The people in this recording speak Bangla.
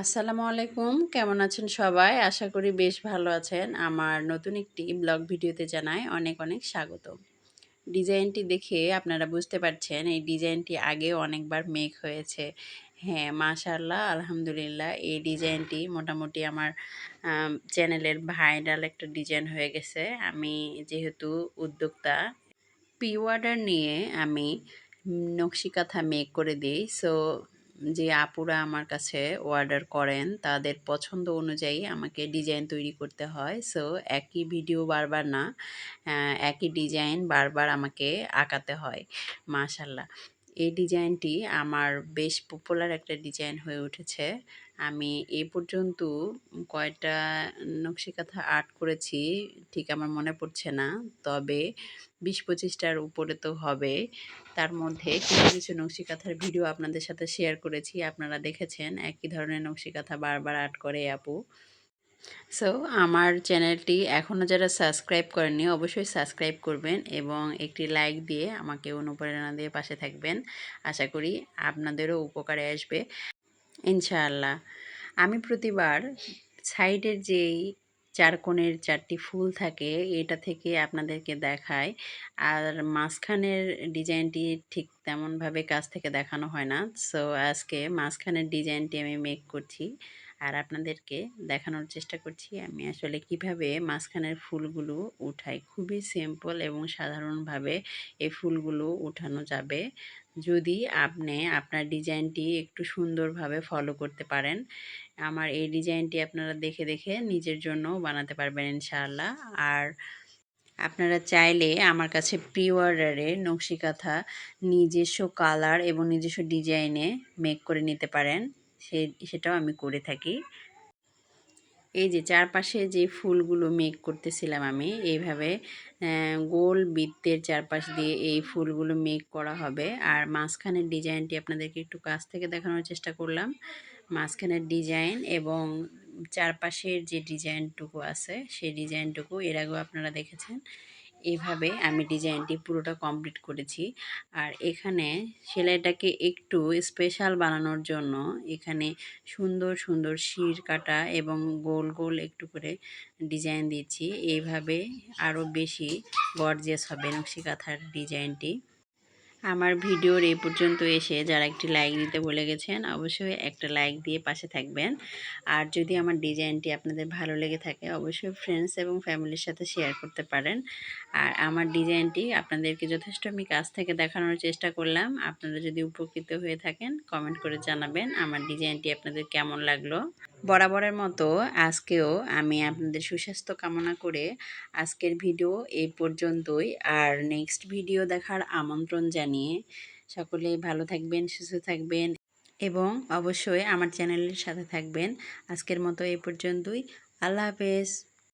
আসসালামু আলাইকুম। কেমন আছেন সবাই? আশা করি বেশ ভালো আছেন। আমার নতুন একটি ব্লগ ভিডিওতে জানাই অনেক অনেক স্বাগত। ডিজাইনটি দেখে আপনারা বুঝতে পারছেন, এই ডিজাইনটি আগে অনেকবার মেক হয়েছে। হ্যাঁ মাশাল্লাহ আলহামদুলিল্লাহ, এই ডিজাইনটি মোটামুটি আমার চ্যানেলের ভাইরাল একটা ডিজাইন হয়ে গেছে। আমি যেহেতু উদ্যোক্তা পি নিয়ে আমি নকশিকাথা মেক করে দিই। সো যে আপুরা আমার কাছে অর্ডার করেন, তাদের পছন্দ অনুযায়ী আমাকে ডিজাইন তৈরি করতে হয়। সো একই ভিডিও বারবার না একই ডিজাইন বারবার আমাকে আঁকাতে হয়, মাশাল্লাহ। এই ডিজাইনটি আমার বেশ পপুলার একটা ডিজাইন হয়ে উঠেছে। আমি এ পর্যন্ত কয়টা নকশিকাথা আর্ট করেছি, ঠিক আমার মনে পড়ছে না। তবে বিশ পঁচিশটার উপরে তো হবে। তার মধ্যে কিছু কিছু নকশিকাথার ভিডিও আপনাদের সাথে শেয়ার করেছি। আপনারা দেখেছেন একই ধরনের নকশিকাথা বারবার আর্ট করে আপু। সো আমার চ্যানেলটি এখনও যারা সাবস্ক্রাইব করেননি, অবশ্যই সাবস্ক্রাইব করবেন এবং একটি লাইক দিয়ে আমাকে অনুপ্রেরণা দিয়ে পাশে থাকবেন। আশা করি আপনাদেরও উপকারে আসবে। ইনশাআল্লাহ। আমি প্রতিবার সাইডের যেই চার কোণের চারটি ফুল থাকে, এটা থেকে আপনাদেরকে দেখায় আর মাঝখানের ডিজাইনটি ঠিক তেমনভাবে কাছ থেকে দেখানো হয় না। সো আজকে মাঝখানের ডিজাইনটি আমি মেক করছি। আর আপনাদেরকে দেখানোর চেষ্টা করছি, আমি আসলে কীভাবে মাঝখানের ফুলগুলো উঠাই। খুবই সিম্পল এবং সাধারণভাবে এই ফুলগুলো উঠানো যাবে। যদি আপনি আপনার ডিজাইনটি একটু সুন্দরভাবে ফলো করতে পারেন, আমার এই ডিজাইনটি আপনারা দেখে দেখে নিজের জন্য বানাতে পারবেন ইনশাআল্লাহ। আর আপনারা চাইলে আমার কাছে প্রি অর্ডারে নকশিকাথা নিজস্ব কালার এবং নিজস্ব ডিজাইনে মেক করে নিতে পারেন। সে, সেটাও আমি করে থাকি। এই যে চারপাশে যে ফুলগুলো মেক করতেছিলাম আমি, এইভাবে গোল বৃত্তের চারপাশ দিয়ে এই ফুলগুলো মেক করা হবে। আর মাঝখানের ডিজাইনটি আপনাদেরকে একটু কাছ থেকে দেখানোর চেষ্টা করলাম। মাঝখানের ডিজাইন এবং চারপাশের যে ডিজাইনটুকু আছে, সেই ডিজাইনটুকু এর আগেও আপনারা দেখেছেন। এইভাবে আমি ডিজাইনটি পুরোটা কমপ্লিট করেছি। আর এখানে সেলাইটাকে একটু স্পেশাল বানানোর জন্য এখানে সুন্দর সুন্দর শির কাটা এবং গোল গোল একটু করে ডিজাইন দিচ্ছি। এইভাবে আরও বেশি গর্জিয়াস হবে নকশি কাঁথার ডিজাইনটি। আমার ভিডিওর এই পর্যন্ত এসে যারা একটি লাইক দিতে বলে গেছেন, অবশ্যই একটা লাইক দিয়ে পাশে থাকবেন। আর যদি আমার ডিজাইনটি আপনাদের ভালো লেগে থাকে, অবশ্যই ফ্রেন্ডস এবং ফ্যামিলির সাথে শেয়ার করতে পারেন। আর আমার ডিজাইনটি আপনাদেরকে যথেষ্ট আমি কাছ থেকে দেখানোর চেষ্টা করলাম। আপনারা যদি উপকৃত হয়ে থাকেন কমেন্ট করে জানাবেন আমার ডিজাইনটি আপনাদের কেমন লাগল। বরাবরের মতো আজকেও আমি আপনাদের সুস্বাস্থ্য কামনা করে আজকের ভিডিও এই পর্যন্তই। আর নেক্সট ভিডিও দেখার আমন্ত্রণ জানিয়ে সকলেই ভালো থাকবেন, সুস্থ থাকবেন এবং অবশ্যই আমার চ্যানেলের সাথে থাকবেন। আজকের মতো এই পর্যন্তই। আল্লাহ হাফেজ।